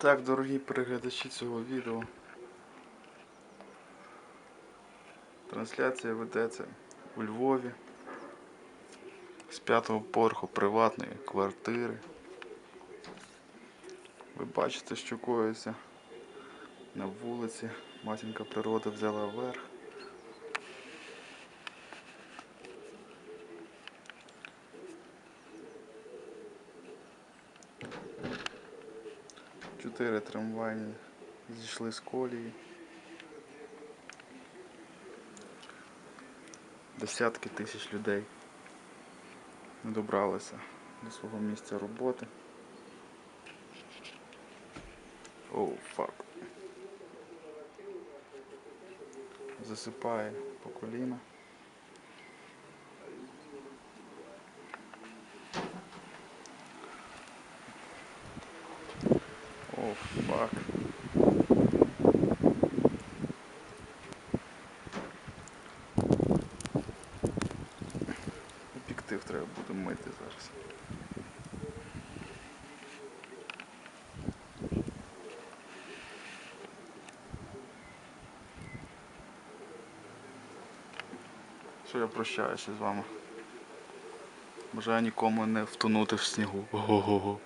Так, дорогі переглядачі цього відео. Трансляція ведеться у Львові з п'ятого поверху приватної квартири. Ви бачите, що коїться на вулиці. Матінка природа взяла верх. Чотири трамвайні зійшли з колії. Десятки тисяч людей добралися до свого місця роботи. Оу, фак. Засипає по коліна. О, фак. Об'єктив треба буде мити зараз. Що я прощаюся з вами. Бажаю нікому не втонути в снігу. Го-го-го.